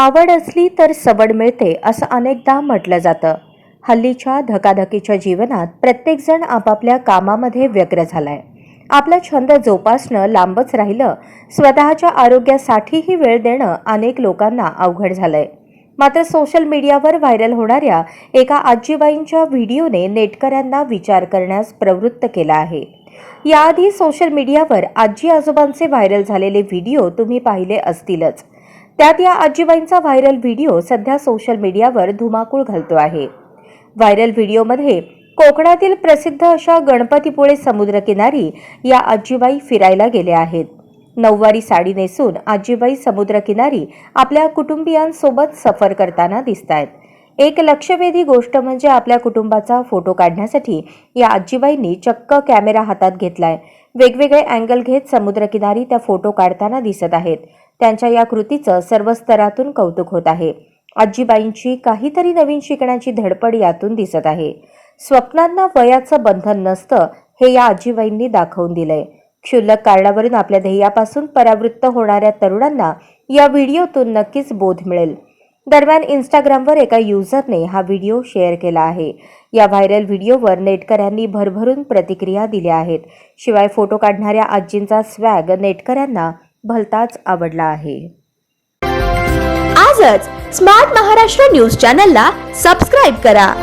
आवड असली तर सवड मिळते असं अनेकदा म्हटलं जातं. हल्लीच्या धकाधकीच्या जीवनात प्रत्येकजण आपापल्या कामामध्ये व्यग्र झालाय. आपला छंद जोपासणं लांबच राहिलं स्वतःच्या आरोग्यासाठीही वेळ देणं अनेक लोकांना अवघड झालंय. मात्र सोशल मीडियावर व्हायरल होणाऱ्या एका आजीबाईंच्या व्हिडिओने नेटकऱ्यांना विचार करण्यास प्रवृत्त केला आहे. याआधी सोशल मीडियावर आजी आजोबांचे व्हायरल झालेले व्हिडिओ तुम्ही पाहिले असतीलच. त्यात या आजीबाईंचा व्हायरल व्हिडिओ सध्या सोशल मीडियावर धुमाकूळ घालतो आहे. व्हायरल व्हिडिओमध्ये कोकणातील प्रसिद्ध अशा गणपतीपुळे समुद्रकिनारी या आजीबाई फिरायला गेल्या आहेत. नऊवारी साडी नेसून आजीबाई समुद्रकिनारी आपल्या कुटुंबियांसोबत सफर करताना दिसत आहेत एक लक्षवेधी गोष्ट म्हणजे आपल्या कुटुंबाचा फोटो काढण्यासाठी या आजीबाईंनी चक्क कॅमेरा हातात घेतलाय. वेगवेगळे अँगल घेत समुद्रकिनारी त्या फोटो काढताना दिसत आहेत. त्यांच्या या कृतीचं सर्व स्तरातून कौतुक होत आहे. आजीबाईंची काहीतरी नवीन शिकण्याची धडपड यातून दिसत आहे. स्वप्नांना वयाचं बंधन नसतं हे या आजीबाईंनी दाखवून दिलंय. क्षुल्लक कारणावरून आपल्या ध्येयापासून परावृत्त होणाऱ्या तरुणांना या व्हिडिओतून नक्कीच बोध मिळेल. दरम्यान इंस्टाग्रामवर एका युजरने हा व्हिडिओ शेअर केला आहे. या व्हायरल व्हिडिओवर नेटकऱ्यांनी भरभरून प्रतिक्रिया दिल्या आहेत. शिवाय फोटो काढणाऱ्या आजींचा स्वॅग नेटकऱ्यांना भलताच आवडला आहे. आजच स्मार्ट महाराष्ट्र न्यूज चॅनलला सबस्क्राईब करा.